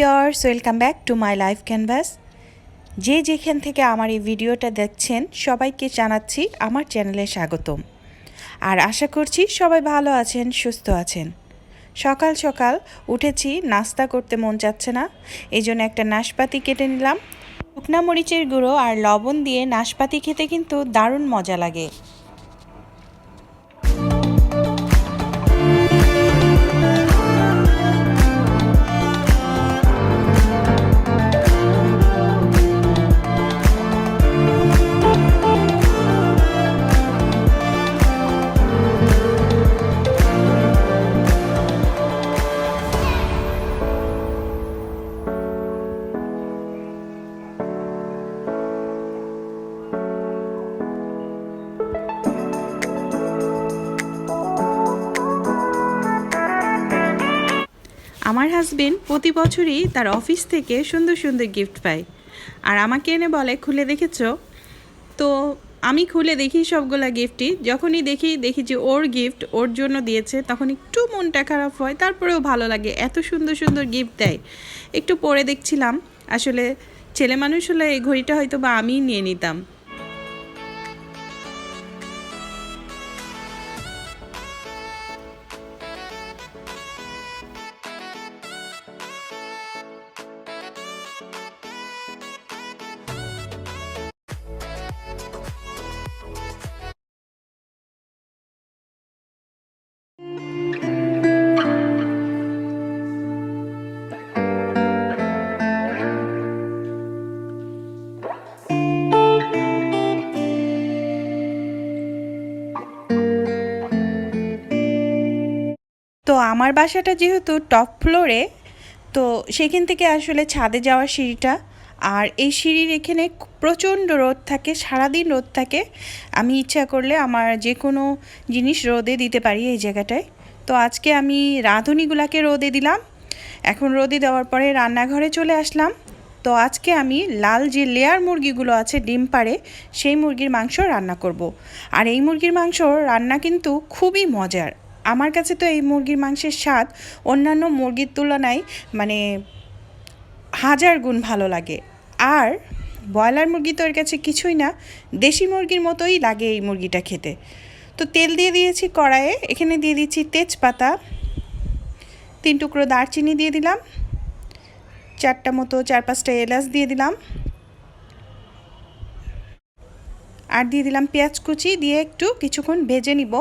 Viewers welcome back to my life canvas যে যেখান থেকে আমার এই ভিডিওটা দেখছেন, সবাইকে জানাচ্ছি আমার চ্যানেলে স্বাগতম। আর আশা করছি সবাই ভালো আছেন, সুস্থ আছেন। সকাল সকাল উঠেছি, নাস্তা করতে মন যাচ্ছে না এই জন্য একটা নাশপাতি কেটে নিলাম। শুকনা মরিচের গুঁড়ো আর লবণ দিয়ে নাশপাতি খেতে কিন্তু দারুণ মজা লাগে। হাজবেন্ড প্রতি বছরই তার অফিস থেকে সুন্দর সুন্দর গিফট পায়। আর আমাকে এনে বলে, খুলে দেখেছ? তো আমি খুলে দেখি সবগুলা গিফটই। যখনই দেখি দেখি যে ওর গিফট ওর জন্য দিয়েছে, তখন একটু মনটা খারাপ হয়, তারপরেও ভালো লাগে, এত সুন্দর সুন্দর গিফট দেয়। একটু পরে দেখছিলাম, আসলে ছেলে মানুষ হলে এই ঘড়িটা হয়তো বা আমিই নিয়ে নিতাম। আমার বাসাটা যেহেতু টপ ফ্লোরে, তো সেখান থেকে আসলে ছাদে যাওয়ার সিঁড়িটা। আর এই সিঁড়ির এখানে প্রচণ্ড রোদ থাকে, সারাদিন রোদ থাকে। আমি ইচ্ছা করলে আমার যে কোনো জিনিস রোদে দিতে পারি এই জায়গাটায়। তো আজকে আমি রাঁধুনিগুলাকে রোদে দিলাম। এখন রোদে দেওয়ার পরে রান্নাঘরে চলে আসলাম। তো আজকে আমি লাল যে লেয়ার মুরগিগুলো আছে ডিম পাড়ে, সেই মুরগির মাংস রান্না করব। আর এই মুরগির মাংস রান্না কিন্তু খুবই মজার। আমার কাছে তো এই মুরগির মাংসের স্বাদ অন্যান্য মুরগির তুলনায় মানে হাজার গুণ ভালো লাগে। আর ব্রয়লার মুরগি তো এর কাছে কিছুই না, দেশি মুরগির মতোই লাগে এই মুরগিটা খেতে। তো তেল দিয়ে দিয়েছি কড়াইয়ে, এখানে দিয়ে দিচ্ছি তেজপাতা, তিন টুকরো দারচিনি দিয়ে দিলাম, চারটা মতো, চার পাঁচটা এলাচ দিয়ে দিলাম। আর দিয়ে দিলাম পেঁয়াজ কুচি, দিয়ে একটু কিছুক্ষণ ভেজে নিব।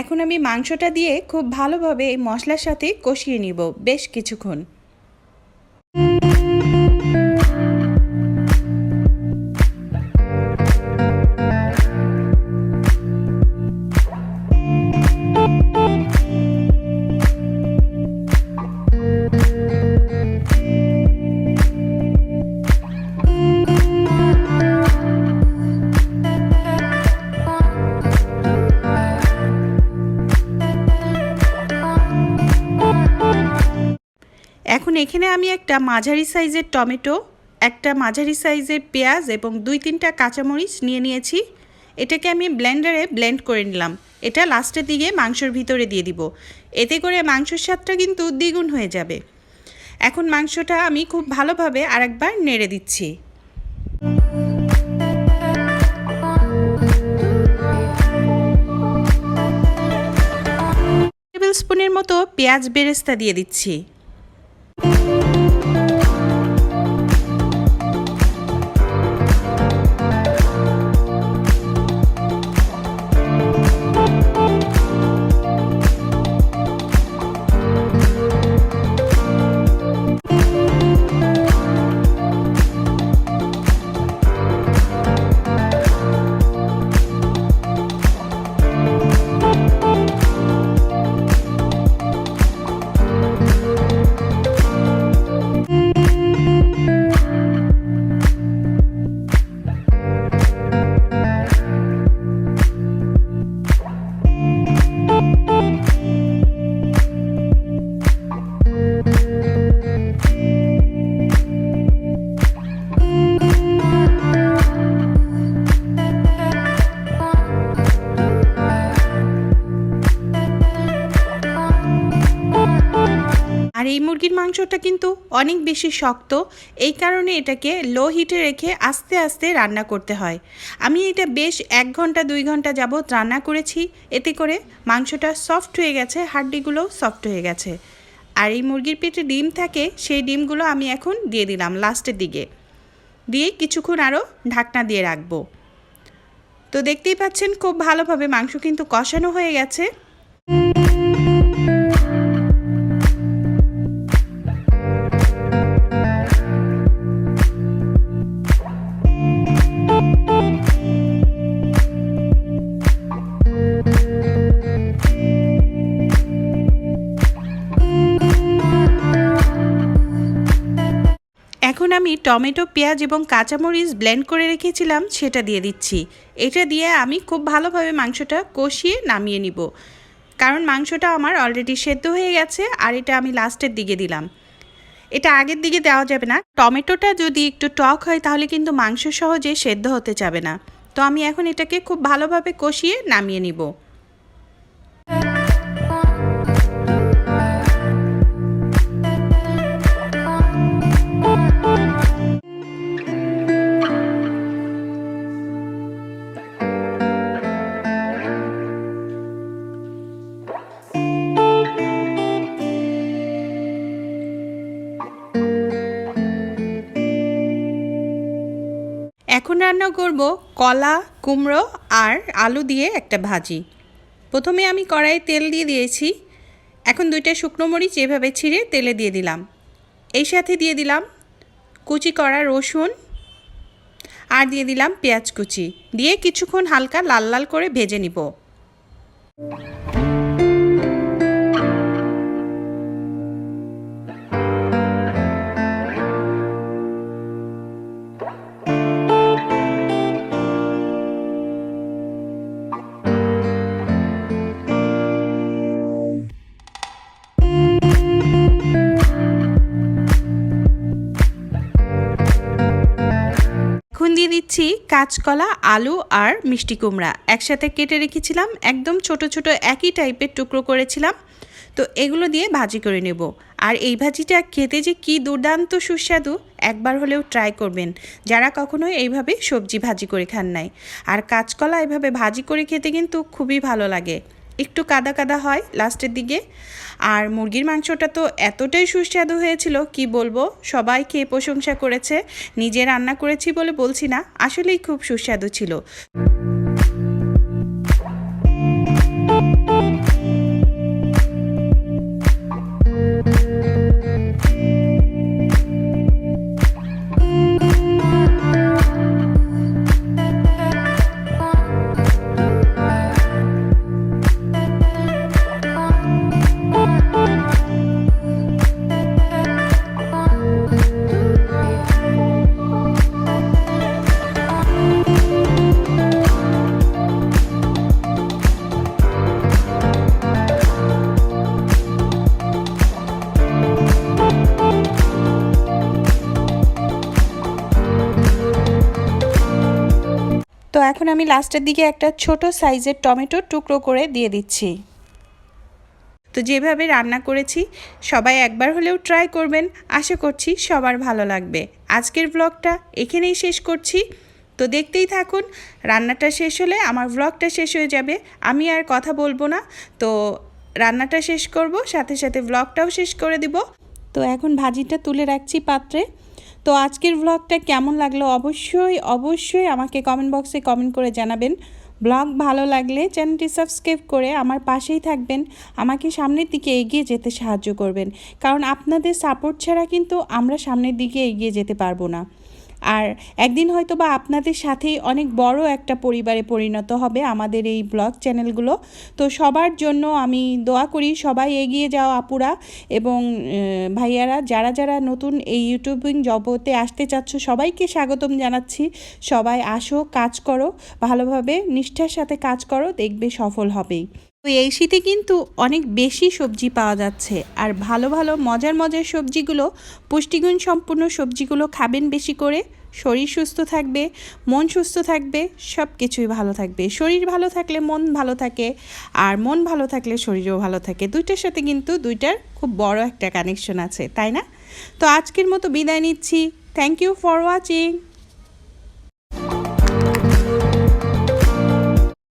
এখন আমি মাংসটা দিয়ে খুব ভালোভাবে এই মশলার সাথে কষিয়ে নিব বেশ কিছুক্ষণ। এখন আমি একটা মাঝারি সাইজের টমেটো, একটা মাঝারি সাইজের পেঁয়াজ এবং দুই তিনটা কাঁচামরিচ নিয়ে নিয়েছি। এটাকে আমি ব্লেন্ডারে ব্লেন্ড করে নিলাম। এটা লাস্টের দিকে মাংসর ভিতরে দিয়ে দিব। এতে করে মাংসর স্বাদটা কিন্তু দ্বিগুণ হয়ে যাবে। এখন মাংসটা আমি খুব ভালোভাবে আরেকবার নেড়ে দিচ্ছি। টেবিল স্পুনের মতো পেঁয়াজ বেরেস্তা দিয়ে দিচ্ছি। আর মুরগির মাংসটা কিন্তু অনেক বেশি শক্ত। এই কারণে এটাকে লো হিটে রেখে আস্তে আস্তে রান্না করতে হয়। আমি এটা বেশ এক ঘণ্টা, দুই ঘণ্টা যাবৎ রান্না করেছি। এতে করে মাংসটা সফট হয়ে গেছে, হাড্ডিগুলোও সফট হয়ে গেছে। আর এই মুরগির পেটে ডিম থাকে, সেই ডিমগুলো আমি এখন দিয়ে দিলাম লাস্টের দিকে। দিয়ে কিছুক্ষণ আরও ঢাকনা দিয়ে রাখব। তো দেখতেই পাচ্ছেন, খুব ভালোভাবে মাংস কিন্তু কষানো হয়ে গেছে। আমি টমেটো, পেঁয়াজ এবং কাঁচামরিচ ব্লেন্ড করে রেখেছিলাম, সেটা দিয়ে দিচ্ছি। এটা দিয়ে আমি খুব ভালোভাবে মাংসটা কষিয়ে নামিয়ে নিব। কারণ মাংসটা আমার অলরেডি সেদ্ধ হয়ে গেছে, আর এটা আমি লাস্টের দিকে দিলাম। এটা আগের দিকে দেওয়া যাবে না। টমেটোটা যদি একটু টক হয়, তাহলে কিন্তু মাংস সহজে সেদ্ধ হতে যাবে না। তো আমি এখন এটাকে খুব ভালোভাবে কষিয়ে নামিয়ে নিব। রান্না করব কলা, কুমড়ো আর আলু দিয়ে একটা ভাজি। প্রথমে আমি কড়াইয়ে তেল দিয়ে দিয়েছি। এখন দুইটা শুকনো মরিচ এভাবে ছিঁড়ে তেলে দিয়ে দিলাম। এই সাথে দিয়ে দিলাম কুচি করা রসুন আর দিয়ে দিলাম পেঁয়াজ কুচি। দিয়ে কিছুক্ষণ হালকা লাল লাল করে ভেজে নিব। দিয়ে দিচ্ছি কাঁচকলা, আলু আর মিষ্টি কুমড়া। একসাথে কেটে রেখেছিলাম, একদম ছোট ছোট একই টাইপের টুকরো করেছিলাম। তো এগুলো দিয়ে ভাজি করে নেব। আর এই ভাজিটা খেতে যে কি দুর্দান্ত সুস্বাদু, একবার হলেও ট্রাই করবেন। যারা কখনোই এইভাবে সবজি ভাজি করে খান নাই। আর কাঁচকলা এভাবে ভাজি করে খেতে কিন্তু খুবই ভালো লাগে। একটু কাদা কাদা হয় লাস্টের দিকে। আর মুরগির মাংসটা তো এতটাই সুস্বাদু হয়েছিল, কি বলব? সবাই খেয়ে প্রশংসা করেছে, নিজে রান্না করেছি বলে বলছি না, আসলেই খুব সুস্বাদু ছিল। এখন আমি লাস্টের দিকে একটা ছোট সাইজের টমেটো টুকরো করে দিয়ে দিচ্ছি। তো যেভাবে রান্না করেছি, সবাই একবার হলেও ট্রাই করবেন। আশা করছি সবার ভালো লাগবে। আজকের ব্লগটা এখানেই শেষ করছি। তো দেখতেই থাকুন, রান্নাটা শেষ হলে আমার ব্লগটা শেষ হয়ে যাবে। আমি আর কথা বলব না। তো রান্নাটা শেষ করব, সাথে সাথে ব্লগটাও শেষ করে দিব। তো এখন ভাজিটা তুলে রাখছি পাত্রে। তো আজকের ব্লগটা কেমন লাগল অবশ্যই অবশ্যই আমাকে কমেন্ট বক্সে কমেন্ট করে জানাবেন। ব্লগ ভালো লাগলে চ্যানেলটি সাবস্ক্রাইব করে আমার পাশেই থাকবেন, আমাকে সামনের দিকে এগিয়ে যেতে সাহায্য করবেন। কারণ আপনাদের সাপোর্ট ছাড়া কিন্তু আমরা সামনের দিকে এগিয়ে যেতে পারব না। আর একদিন হয়তো বা আপনাদের সাথেই অনেক বড় একটা পরিবারে পরিণত হবে আমাদের এই ব্লগ চ্যানেলগুলো। তো সবার জন্য আমি দোয়া করি, সবাই এগিয়ে যাও আপুরা এবং ভাইয়ারা, যারা যারা নতুন এই ইউটিউবিং জগতে আসতে চাচ্ছ, সবাইকে স্বাগতম জানাচ্ছি। সবাই আসো, কাজ করো, ভালোভাবে, নিষ্ঠার সাথে কাজ করো, দেখবে সফল হবেই। তো এই শীতে কিন্তু অনেক বেশি সবজি পাওয়া যাচ্ছে। আর ভালো ভালো, মজার মজার সবজিগুলো, পুষ্টিগুণ সম্পূর্ণ সবজিগুলো খাবেন বেশি করে। শরীর সুস্থ থাকবে, মন সুস্থ থাকবে সব কিছুই ভালো থাকবে। শরীর ভালো থাকলে মন ভালো থাকে, আর মন ভালো থাকলে শরীরও ভালো থাকে। দুইটার সাথে কিন্তু দুইটার খুব বড় একটা কানেকশন আছে, তাই না? তো আজকের মতো বিদায় নিচ্ছি। Thank you for watching